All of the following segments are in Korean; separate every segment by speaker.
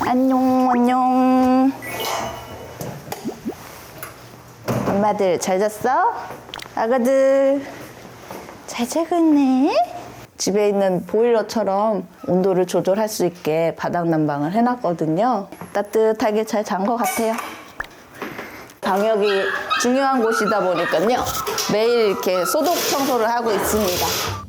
Speaker 1: 안녕 안녕 엄마들 잘 잤어? 아가들 잘 자고 있네 집에 있는 보일러처럼 온도를 조절할 수 있게 바닥 난방을 해놨거든요. 따뜻하게 잘 잔 것 같아요. 방역이 중요한 곳이다 보니까요. 매일 이렇게 소독 청소를 하고 있습니다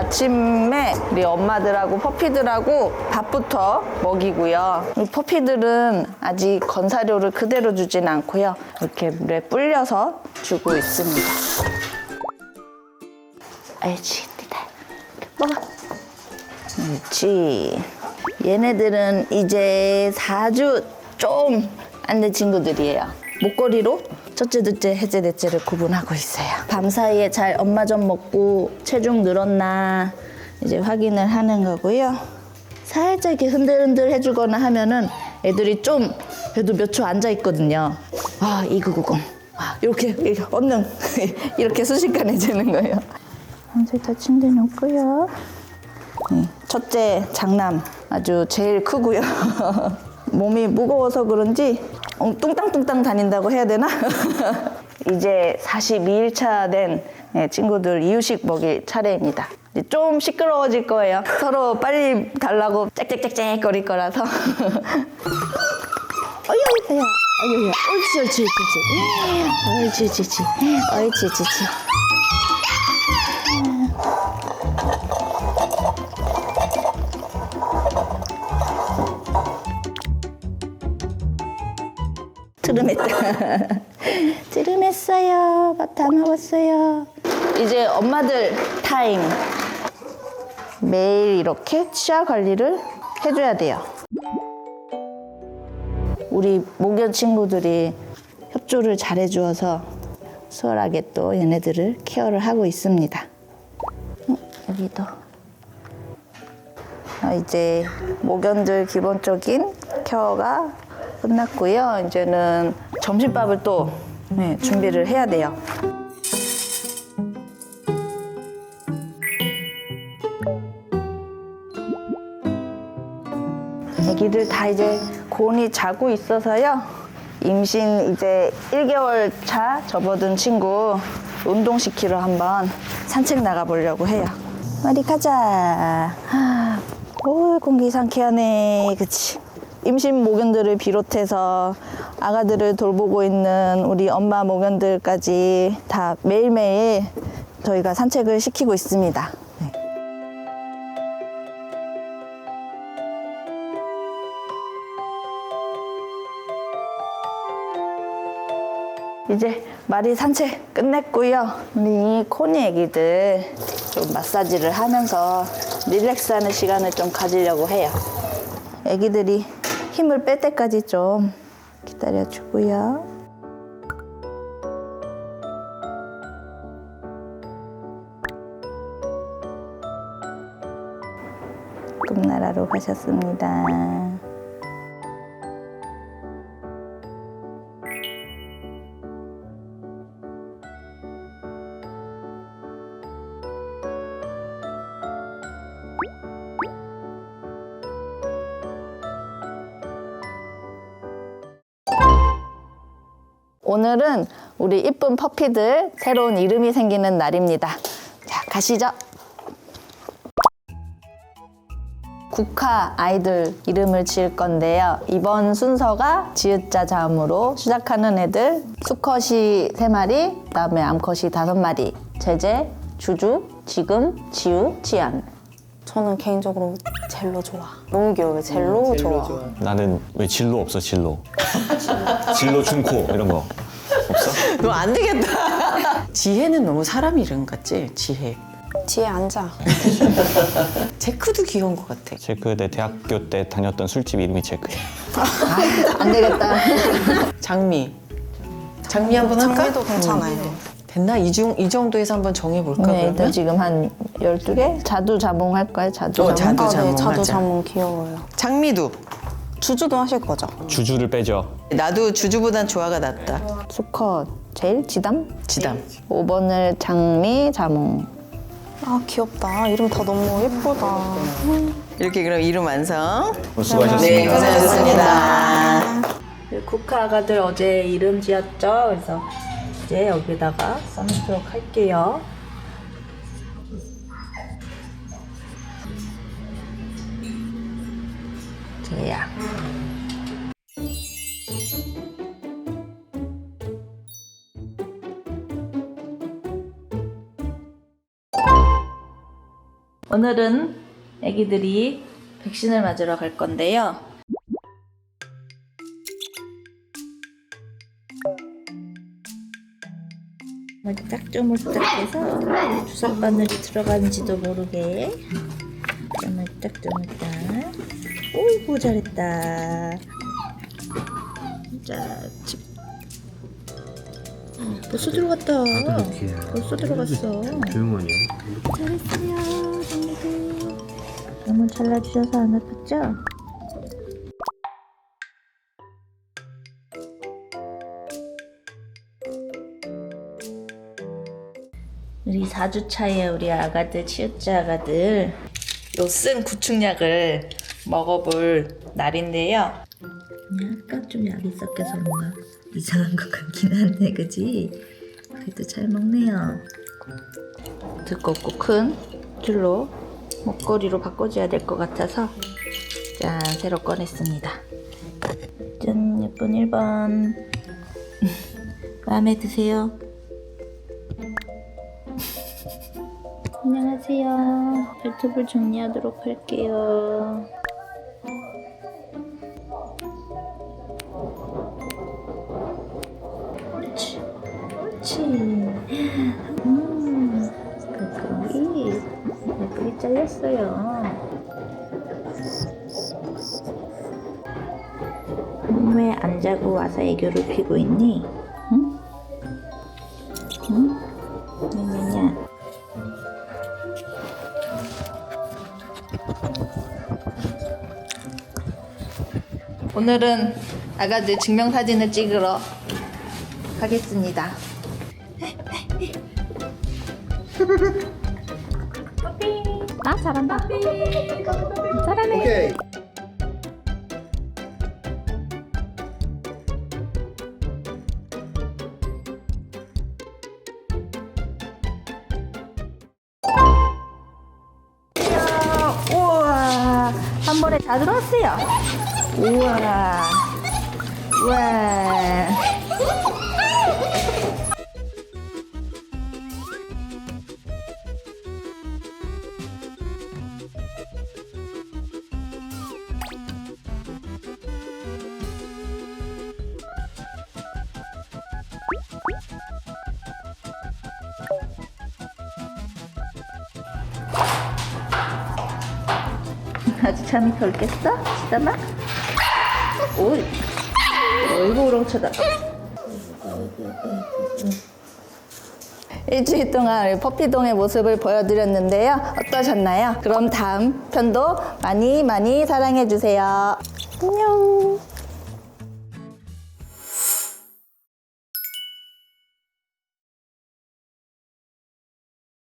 Speaker 1: 아침에 우리 엄마들하고 퍼피들하고 밥부터 먹이고요. 퍼피들은 아직 건사료를 그대로 주진 않고요. 이렇게 물에 불려서 주고 있습니다. 알지, 니다 먹어. 그렇지. 얘네들은 이제 4주 좀 안 된 친구들이에요. 목걸이로 첫째, 둘째, 셋째, 넷째를 구분하고 있어요. 밤 사이에 잘 엄마 젖 먹고 체중 늘었나 이제 확인을 하는 거고요. 살짝 이렇게 흔들흔들 해주거나 하면은 애들이 좀 그래도 몇 초 앉아 있거든요. 아, 2990. 아, 이렇게, 이렇게 얻는 이렇게 순식간에 재는 거예요. 이제 다 침대 놓고요. 네, 첫째 장남 아주 제일 크고요. 몸이 무거워서 그런지 어, 뚱땅뚱땅 다닌다고 해야 되나? 이제 42일차 된 네, 친구들 이유식 먹일 차례입니다. 좀 시끄러워질 거예요. 서로 빨리 달라고 짹짹짹짹 거릴 거라서. 어이, 어이, 어이, 옳지, 옳지, 옳지, 옳지, 옳지, 옳지, 옳지, 옳지, 이제 엄마들 타임. 매일 이렇게 치아 관리를 해줘야 돼요. 우리 목연 친구들이 협조를 잘해주어서 수월하게 또 얘네들을 케어를 하고 있습니다. 음, 여기도. 아, 이제 목연들 기본적인 케어가 끝났고요. 이제는 점심밥을 또 네, 준비를 해야 돼요. 애기들 다 이제 곤히 자고 있어서요. 임신 이제 1개월 차 접어든 친구 운동시키러 한번 산책 나가보려고 해요. 어디 가자. 오, 공기 상쾌하네. 그치? 임신 모견들을 비롯해서 아가들을 돌보고 있는 우리 엄마 모견들까지 다 매일매일 저희가 산책을 시키고 있습니다. 이제 말이 산책 끝냈고요. 우리 코니 애기들 좀 마사지를 하면서 릴렉스하는 시간을 좀 가지려고 해요. 애기들이 힘을 뺄 때까지 좀 기다려주고요. 꿈나라로 가셨습니다. 오늘은 우리 이쁜 퍼피들 새로운 이름이 생기는 날입니다. 자, 가시죠. 국화 아이들 이름을 지을 건데요. 이번 순서가 지읒자 자음으로 시작하는 애들 수컷이 세마리 그다음에 암컷이 다섯 마리 제제, 주주, 지금, 지우, 지안.
Speaker 2: 저는 개인적으로 젤로 좋아. 너무 귀여워요. 젤로, 좋아.
Speaker 3: 나는 왜 진로 없어 진로 진로 중코 이런 거 없어?
Speaker 4: 너 안 되겠다. 지혜는 너무 사람 이름 같지? 지혜.
Speaker 2: 뒤에 앉아.
Speaker 4: 제크도 귀여운 것 같아.
Speaker 3: 제그 내 대학교 때 다녔던 술집 이름이 제크야
Speaker 1: 안 되겠다.
Speaker 4: 장미. 장미 한번 할까?
Speaker 2: 장미도 괜찮아요.
Speaker 4: 음. 됐나? 이, 중, 이 정도에서 한번 정해볼까
Speaker 1: 네, 일단
Speaker 4: 그러면?
Speaker 1: 지금 한 12개? 자두 자몽 할까요? 자두
Speaker 4: 어,
Speaker 1: 자몽?
Speaker 4: 자두.
Speaker 2: 아,
Speaker 4: 자몽
Speaker 2: 네, 자두
Speaker 4: 하자.
Speaker 2: 자몽 귀여워요.
Speaker 4: 장미도
Speaker 2: 주주도 하실 거죠?
Speaker 3: 주주를 빼죠.
Speaker 4: 나도 주주보단 조화가 낫다
Speaker 1: 수컷 제일 지담?
Speaker 4: 지담
Speaker 1: 5번을 장미 자몽
Speaker 2: 아, 귀엽다. 이름 다 너무 예쁘다.
Speaker 4: 이렇게 그럼 이름 완성
Speaker 3: 수고하셨습니다.
Speaker 4: 네 고생하셨습니다
Speaker 1: 국화 아가들 어제 이름 지었죠? 그래서 이제 여기다가 써놓도록 할게요. 제야. 오늘은 아기들이 백신을 맞으러 갈 건데요. 머리 딱조물딱해서 주사 바늘이 들어간지도 모르게 쪼물딱쪼물딱 오이고 잘했다 자 집. 벌써 들어갔다 벌써 들어갔어
Speaker 5: 조용하냐?
Speaker 1: 잘했어요 동무들 너무 잘라주셔서 안 아팠죠? 우리 4주차에 우리 아가들 치우자 아가들 요 쓴 구충약을 먹어볼 날인데요. 약간 좀 약이 섞여서 뭔가 이상한 것 같긴 한데 그지? 그래도 잘 먹네요. 두껍고 큰 줄로 목걸이로 바꿔줘야 될 것 같아서 짠 새로 꺼냈습니다. 짠 예쁜 1번 마음에 드세요? 안녕하세요. 발톱을 정리하도록 할게요 잘렸어요. 왜 안 자고 와서 애교를 피고 있니? 응? 응? 냐냐냐. 오늘은 아가들 증명사진을 찍으러 가겠습니다. 아 잘한다. 잘하네. 우와 한 번에 다 들어왔어요. 우와 우와. 아직 잠이 덜 깼어? 시다마? 오이 어이구 우렁쳐다 일주일 동안 퍼피동의 모습을 보여드렸는데요 어떠셨나요? 그럼 다음 편도 많이 많이 사랑해주세요 안녕